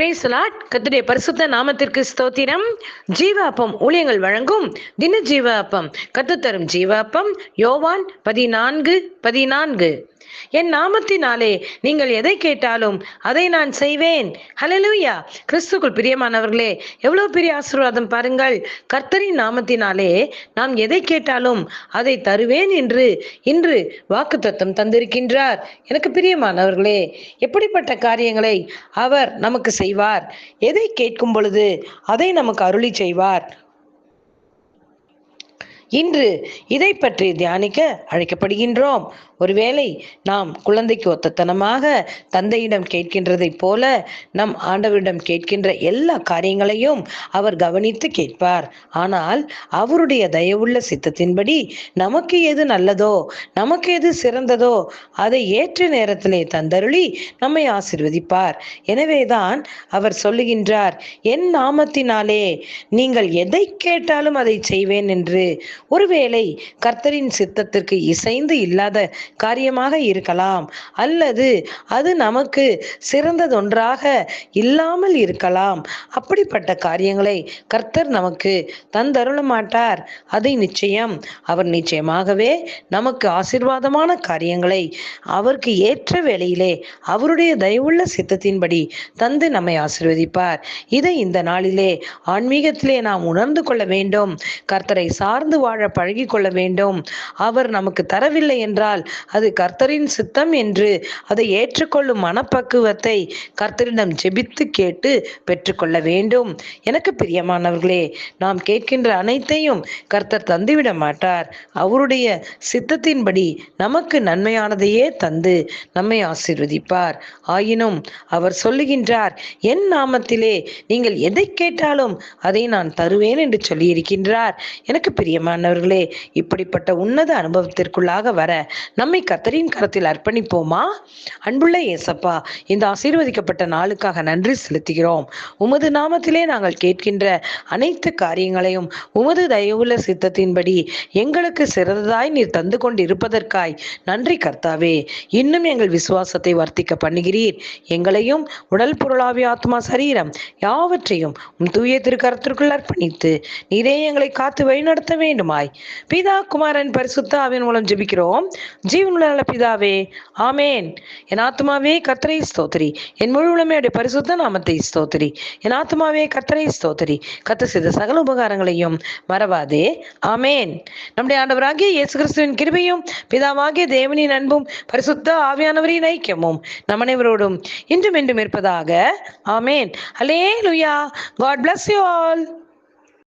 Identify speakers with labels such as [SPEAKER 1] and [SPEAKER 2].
[SPEAKER 1] பிரேசலாட் கத்துடைய பரிசுத்த நாமத்திற்கு ஸ்தோத்திரம். ஜீவாப்பம் ஊழியங்கள் வழங்கும் தின ஜீவாப்பம் கத்து தரும் ஜீவாப்பம். யோவான் பதினான்கு பதினான்கு. என் நாமத்தினாலே நீங்கள் எதை கேட்டாலும் அதை நான் செய்வேன். ஹலலூயா கிறிஸ்துக்குள் பிரியமானவர்களே எவ்வளவு பெரிய ஆசீர்வாதம் பாருங்கள். கர்த்தரின் நாமத்தினாலே நாம் எதை கேட்டாலும் அதை தருவேன் என்று இன்று வாக்குத்தத்தம் தந்திருக்கின்றார். எனக்கு பிரியமானவர்களே எப்படிப்பட்ட காரியங்களை அவர் நமக்கு செய்வார்? எதை கேட்கும் பொழுது அதை நமக்கு அருளி செய்வார்? இன்று இதை பற்றி தியானிக்க அழைக்கப்படுகின்றோம். ஒருவேளை நாம் குழந்தைக்கு ஒத்தத்தனமாக தந்தையிடம் கேட்கின்றதைப் போல நம் ஆண்டவரிடம் கேட்கின்ற எல்லா காரியங்களையும் அவர் கவனித்து கேட்பார். ஆனால் அவருடைய தயவுள்ள சித்தத்தின்படி நமக்கு எது நல்லதோ நமக்கு எது சிறந்ததோ அதை ஏற்ற நேரத்திலே தந்தருளி நம்மை ஆசிர்வதிப்பார். எனவேதான் அவர் சொல்லுகின்றார் என் நாமத்தினாலே நீங்கள் எதை கேட்டாலும் அதை செய்வேன் என்று. ஒருவேளை கர்த்தரின் சித்தத்திற்கு இசைந்து இல்லாத காரியமாக இருக்கலாம் அல்லது அது நமக்கு சிறந்ததொன்றாக இல்லாமல் இருக்கலாம். அப்படிப்பட்ட காரியங்களை கர்த்தர் நமக்கு தந்தருள மாட்டார் அதை நிச்சயம் அவர் நிச்சயமாகவே நமக்கு ஆசிர்வாதமான காரியங்களை அவருக்கு ஏற்ற வேளையிலே அவருடைய தயவுள்ள சித்தத்தின்படி தந்து நம்மை ஆசிர்வதிப்பார். இதை இந்த நாளிலே ஆன்மீகத்திலே நாம் உணர்ந்து கொள்ள வேண்டும். கர்த்தரை சார்ந்து வாழ பழகி கொள்ள வேண்டும். அவர் நமக்கு தரவில்லை என்றால் அது கர்த்தரின் சித்தம் என்று அதை ஏற்றுக்கொள்ளும் மனப்பக்குவத்தை கர்த்தரிடம் ஜெபித்து கேட்டு பெற்றுக்கொள்ள வேண்டும். எனக்கு பிரியமானவர்களே நாம் கேட்கின்ற அனைத்தையும் கர்த்தர் தந்துவிட மாட்டார். அவருடைய சித்தத்தின்படி நமக்கு நன்மையானதையே தந்து நம்மை ஆசீர்வதிப்பார். ஆயினும் அவர் சொல்லுகின்றார் என் நாமத்திலே நீங்கள் எதை கேட்டாலும் அதை நான் தருவேன் என்று சொல்லியிருக்கின்றார். எனக்கு பிரியமான பிரியமானவர்களே இப்படிப்பட்ட உன்னத அனுபவத்திற்குள்ளாக வர நம்மை கத்தரின் கரத்தில் அர்ப்பணிப்போமா? அன்புள்ள ஏசப்பா இந்த ஆசீர்வதிக்கப்பட்ட நாளுக்காக நன்றி செலுத்துகிறோம். உமது நாமத்திலே நாங்கள் கேட்கின்ற அனைத்து காரியங்களையும் உமது தயவுள்ள சித்தத்தின்படி எங்களுக்கு சிறந்ததாய் நீர் தந்து கொண்டு இருப்பதற்காய் நன்றி கர்த்தாவே. இன்னும் எங்கள் விசுவாசத்தை வர்த்திக்க பண்ணுகிறீர். எங்களையும் உடல் பொருளாவி ஆத்மா சரீரம் யாவற்றையும் உம் தூய திருக்கரத்திற்குள் அர்ப்பணித்து நீரே எங்களை காத்து வழிநடத்த நாமமாய் பிதா குமாரன் பரிசுத்த ஆவின் மூலம் ஜெபிக்கிறோம். ஜீவனுள்ள நல்ல பிதாவே ஆமேன். என் ஆத்மாவே கர்த்தரை ஸ்தோத்திரி. என் முழு உளமையுடைய பரிசுத்த நாமத்தை ஸ்தோத்திரி. என் ஆத்மாவே கர்த்தரை ஸ்தோத்திரி. கத்த செய்த சகல உபகாரங்களையும் மறவாதே. ஆமேன். நம்முடைய ஆண்டவராகிய இயேசு கிறிஸ்துவின் கிருபையும் பிதாவாகிய தேவனின் அன்பும் பரிசுத்த ஆவியானவரின் ஐக்கியமும் நம் அனைவரோடும் இன்றும் இன்றும் இருப்பதாக. Amen. Hallelujah God bless you all